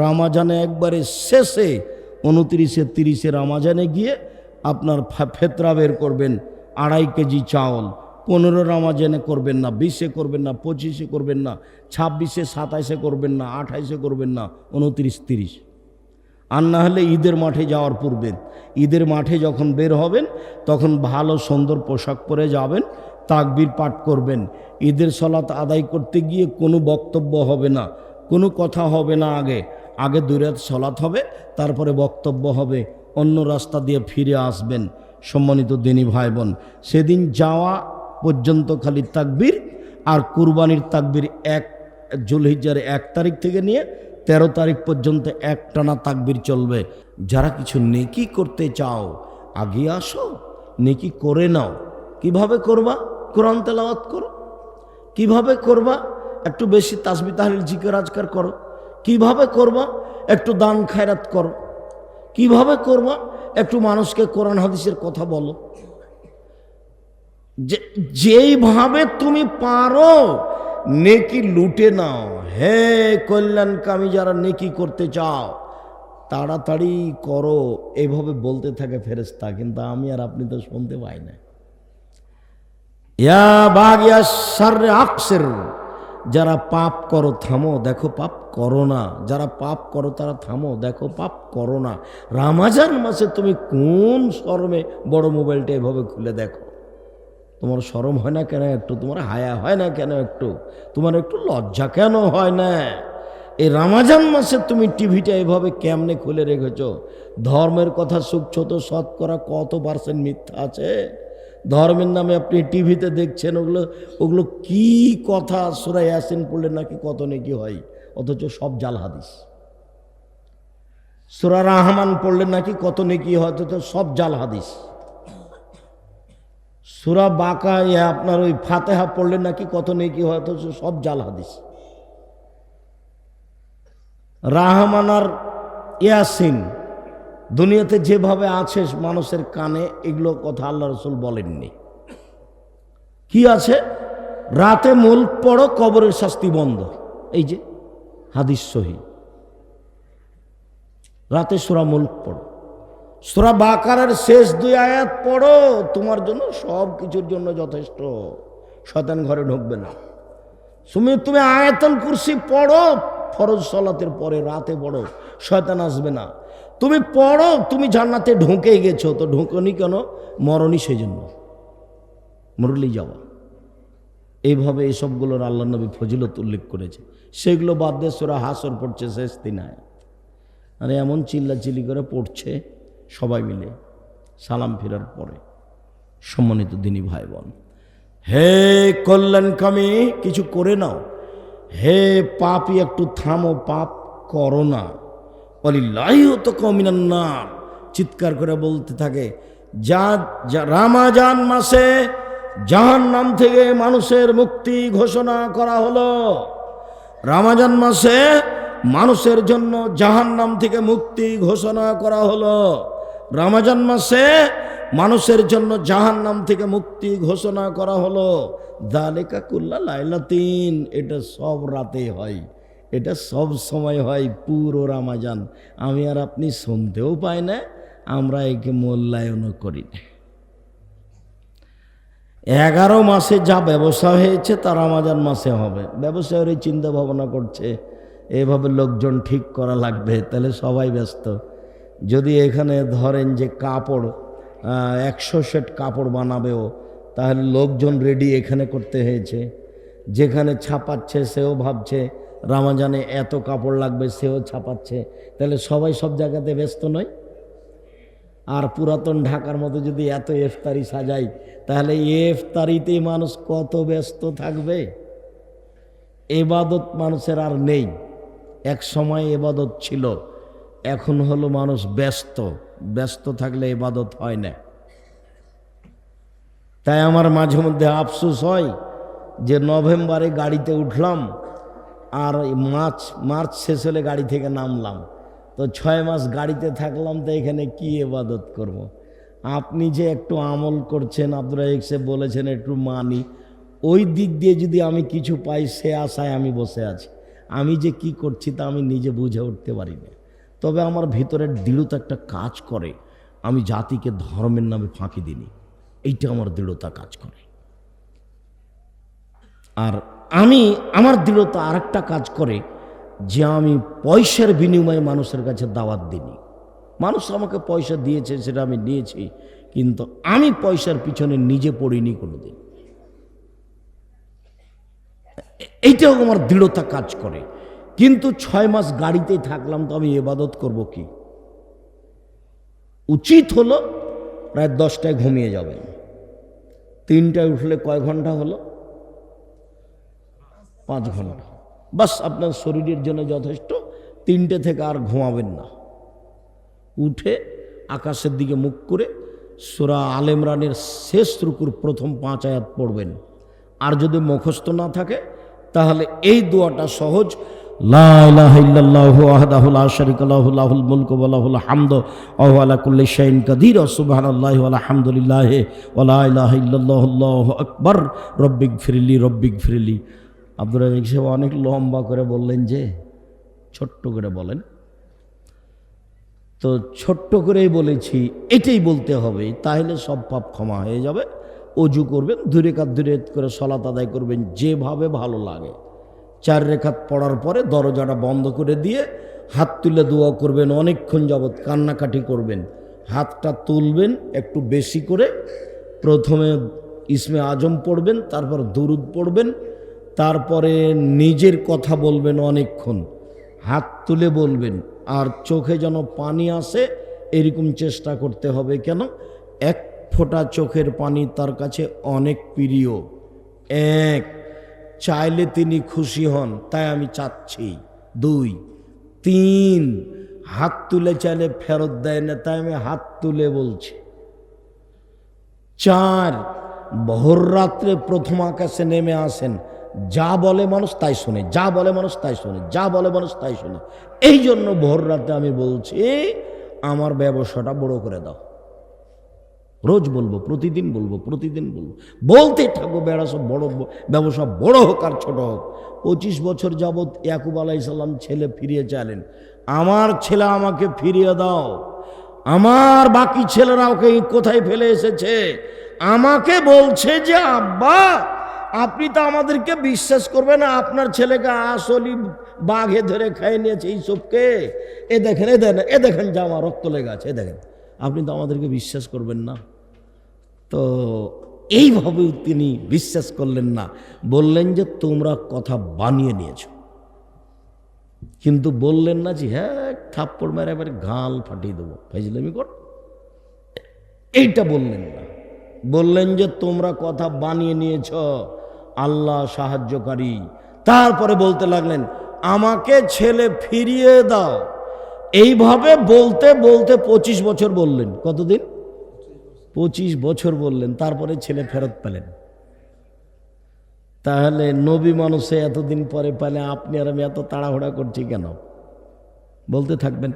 রামাজানে একবারে শেষে উনত্রিশে তিরিশে রামাজানে গিয়ে আপনার ফেতরা বের করবেন, আড়াই কেজি চাউল। পনেরো রামাজানে করবেন না, বিশে করবেন না, পঁচিশে করবেন না, ছাব্বিশে সাতাইশে করবেন না, আঠাইশে করবেন না, উনত্রিশ, তিরিশ। আর না হলে ঈদের মাঠে যাওয়ার পূর্বে, ঈদের মাঠে যখন বের হবেন, তখন ভালো সুন্দর পোশাক পরে যাবেন, তাকবির পাঠ করবেন। ঈদের সলাত আদায় করতে গিয়ে কোনো বক্তব্য হবে না। কোনো কথা হবে না আগে। আগে দুরাত সলাত হবে, তারপরে বক্তব্য হবে। অন্য রাস্তা দিয়ে ফিরে আসবেন সম্মানিত দিনী ভাই বোন সেদিন যাওয়া পর্যন্ত খালি তাকবির আর কুরবানির তাকবির এক জুলহিজ্জার এক তারিখ থেকে নিয়ে তেরো তারিখ পর্যন্ত একটানা তাকবির চলবে। যারা কিছু নেকি করতে চাও আগে আসো। নেকি করে নাও। কীভাবে করবা? কোরআন তেলাওয়াত করো। কীভাবে করবা? একটু বেশি তাসবি তাহলিল জিকের আজকার করো। কীভাবে করবা? একটু দান খায়রাত করো। কীভাবে করবা? একটু মানুষকে কোরআন হাদিসের কথা বলো। যে, যেইভাবে তুমি পারো, নেকি লুটে নাও। হে কল্যাণকামী যারা নেকি করতে চাও, তাড়াতাড়ি করো। এইভাবে বলতে থাকে ফেরেস্তা কিন্তু আমি আর আপনি তো শুনতে পাই না। ইয়া বাগিয়া সারে আকসের। যারা পাপ করো, থামো, দেখো পাপ করো না। যারা পাপ করো, তারা থামো, দেখো পাপ করো না। রামাজান মাসে তুমি কোন শরমে বড় মোবাইলটা এভাবে খুলে দেখো? তোমার শরম হয় না কেন একটু? তোমার হায়া হয় না কেন একটু? তোমার একটু লজ্জা কেন হয় না? এই রামাজান মাসে তুমি টিভিটা এভাবে কেমনে খুলে রেখেছ? ধর্মের কথা সুখছ তো শতকরা কত পার্সেন্ট মিথ্যা আছে? ধর্মের নামে আপনি টিভিতে দেখছেন, ওগুলো ওগুলো কি কথা সুরাই ইয়াসিন পড়লে নাকি কত নাকি হয়? অথচ সব জাল হাদিস। সুরা রাহমান পড়লে নাকি কত নেকি হয়? অথচ সব জাল হাদিস। সুরা বাঁকা ইয়ে আপনার ওই ফাতেহা পড়লে নাকি কত নেকি হয়? অথচ সব জাল হাদিস। রাহমান আর ইয়াসিন দুনিয়াতে যেভাবে আছে মানুষের কানে, এগুলো কথা আল্লাহ রসুল বলেননি। কি আছে? রাতে মূল পড়ো, কবরের শাস্তি বন্ধ। এই যে, হাদিস সহি। রাতে সুরা মুল্ক পড়ো। সুরা বাকারের শেষ দুই আয়াত পড়ো, তোমার জন্য সব কিছুর জন্য যথেষ্ট। শতান ঘরে ঢুকবে না। তুমি তুমি আয়াতল কুরসি পড়ো, ফরজ সলাতের পরে রাতে পড়ো, শয়তান আসবে না। তুমি পড়ো, তুমি জান্নাতে ঢুকে গেছো, তো ঢুকনি কেন? মরণই সেই জন্য মরলি যাওয়া। এইভাবে এইসবগুলোর আল্লাহ নবী ফজিলত উল্লেখ করেছে। সেগুলো বাদ দিয়ে সোরা হাসর পড়ছে শেষ দিনায় আরে এমন চিল্লাচিল্লি করে পড়ছে সবাই মিলে, সালাম ফেরার পরে। সম্মানিত দিনী ভাই বোন হে কল্যাণকামী কিছু করে নাও। হে পাপি, একটু থামো, পাপ করো না। অলিল্লাহি তো কমিনান না চিৎকার করে বলতে থাকে, যা রামাজান মাসে জাহান নাম থেকে মানুষের মুক্তি ঘোষণা করা হলো। রামাজান মাসে মানুষের জন্য জাহান নাম থেকে মুক্তি ঘোষণা করা হলো। রামাজান মাসে মানুষের জন্য জাহান নাম থেকে মুক্তি ঘোষণা করা হলো। দালেকা কুল্লা লাইলাতিন। এটা সব রাতে হয়। এটা সব সময় হয় পুরো রামাজান। আমি আর আপনি শুনতেও পাই না, আমরা একে মূল্যায়নও করি না। এগারো মাসে যা ব্যবসা হয়েছে তা রামাজান মাসে হবে। ব্যবসায়ের এই চিন্তা ভাবনা করছে, এভাবে লোকজন ঠিক করা লাগবে, তাহলে সবাই ব্যস্ত। যদি এখানে ধরেন যে কাপড় একশো সেট কাপড় বানাবেও, তাহলে লোকজন রেডি এখানে করতে হয়েছে। যেখানে ছাপাচ্ছে সেও ভাবছে রামাজানে এত কাপড় লাগবে, সেও ছাপাচ্ছে। তাহলে সবাই সব জায়গাতে ব্যস্ত নয়? আর পুরাতন ঢাকার মতো যদি এত এফতারি সাজাই, তাহলে ইফতারিতে মানুষ কত ব্যস্ত থাকবে? এবাদত মানুষের আর নেই। এক সময় এবাদত ছিল, এখন হলো মানুষ ব্যস্ত। ব্যস্ত থাকলে এবাদত হয় না। তাই আমার মাঝে মধ্যে আফসোস হয় যে নভেম্বরে গাড়িতে উঠলাম আর এই মার্চ মার্চ শেষ হলে গাড়ি থেকে নামলাম। তো ছয় মাস গাড়িতে থাকলাম তো এখানে কি এবাদত করব। আপনি যে একটু আমল করছেন আব্দুল সে বলেছেন একটু মানি। ওই দিক দিয়ে যদি আমি কিছু পাই, সে আশায় আমি বসে আছি। আমি যে কি করছি তা আমি নিজে বুঝে উঠতে পারি না। তবে আমার ভিতরের দৃঢ়তা একটা কাজ করে। আমি জাতিকে ধর্মের নামে ফাঁকি দিনি এইটা আমার দৃঢ়তা কাজ করে। আর আমি আমার দৃঢ়তা আরেকটা কাজ করে, যে আমি পয়সার বিনিময়ে মানুষের কাছে দাওয়াত দিইনি। মানুষ আমাকে পয়সা দিয়েছে, সেটা আমি নিয়েছি, কিন্তু আমি পয়সার পিছনে নিজে পড়িনি কোনোদিন। এইটাও আমার দৃঢ়তা কাজ করে। কিন্তু ছয় মাস গাড়িতেই থাকলাম, তো আমি এবাদত করব কি? উচিত হলো প্রায় দশটায় ঘুমিয়ে যাবেন। তিনটায় উঠলে কয় ঘণ্টা হলো? পাঁচ ঘণ্টা। বাস আপনার শরীরের জন্য যথেষ্ট, তিনটে থেকে আর ঘুমাবেন না। উঠে আকাশের দিকে মুখ করে সুরা আলেমরানের শেষ রুকুর প্রথম পাঁচ আয়াত পড়বেন। আর যদি মুখস্থ না থাকে, তাহলে এই দোয়াটা সহজ। আকবার রব্বিক ফিরিলি রব্বিক ফিরলি আব্দুর রাজাক সাহেব অনেক লম্বা করে বললেন যে, ছোট্ট করে বলেন। তো ছোট্ট করেই বলেছি, এটাই বলতে হবে, তাহলে সব পাপ ক্ষমা হয়ে যাবে। অজু করবেন দুই রেখাত দুই করে সলাত আদায় করবেন, যেভাবে ভালো লাগে। চার রেখাত পড়ার পরে দরজাটা বন্ধ করে দিয়ে হাত তুলে দোয়া করবেন, অনেকক্ষণ যাবৎ কান্নাকাটি করবেন। হাতটা তুলবেন একটু বেশি করে, প্রথমে ইসমে আজম পড়বেন, তারপর দুরুদ পড়বেন তারপরে নিজের কথা বলবেন অনেকক্ষণ। হাত তুলে বলবেন, আর চোখে যেন পানি আসে, এরকম চেষ্টা করতে হবে কেন? এক ফোঁটা চোখের পানি তার কাছে অনেক প্রিয়। এক, চাইলে তিনি খুশি হন, তাই আমি চাচ্ছি। দুই, তিন, হাত তুলে চাইলে ফেরত দেয় না, তাই আমি হাত তুলে বলছি। চার, ভোর রাত্রে প্রথম আকাশে নেমে আসেন। যা বলে মানুষ তাই শোনে, যা বলে মানুষ তাই শোনে, যা বলে মানুষ তাই শোনে। এই জন্য ভোর রাতে আমি বলছি, আমার ব্যবসাটা বড় করে দাও। রোজ বলব, প্রতিদিন বলব প্রতিদিন বলব। বলতে থাকব ব্যবসা বড় ব্যবসা বড় হোক আর ছোট হোক। পঁচিশ বছর যাবৎ ইয়াকুব আলাইসাল্লাম ছেলে ফিরিয়ে চাইলেন। আমার ছেলে আমাকে ফিরিয়ে দাও। আমার বাকি ছেলেরা ওকে কোথায় ফেলে এসেছে? আমাকে বলছে যে, আব্বা আপনি তো আমাদেরকে বিশ্বাস করবেন, আপনার ছেলেকে আসলি বাঘে ধরে খাইয়ে নিয়েছে এইসবকে এ দেখেন এ দেখেন এ দেখেন জামা রক্ত লেগে আছে, এ দেখেন। আপনি তো আমাদেরকে বিশ্বাস করবেন না। তো এইভাবেও তিনি বিশ্বাস করলেন না। বললেন যে তোমরা কথা বানিয়ে নিয়েছো। কিন্তু বললেন না যে হ্যাঁ থাপ্পড় মেরে এবারে গাল ফাটিয়ে দেবো, ফাইজলামি কর। এইটা বললেন না। বললেন যে তোমরা কথা বানিয়ে নিয়েছ। আল্লাহ সাহায্যকারী। তারপরে বলতে লাগলেন, আমাকে ছেলে ফিরিয়ে দাও। এইভাবে বলতে বলতে পঁচিশ বছর বললেন। কতদিন? পঁচিশ বছর বললেন। তারপরে ছেলে ফেরত পেলেন। তাহলে নবী মানুষে এতদিন পরে পেলে, আপনি আর আমি এত তাড়াহুড়া করছি কেন? বলতে থাকবেন।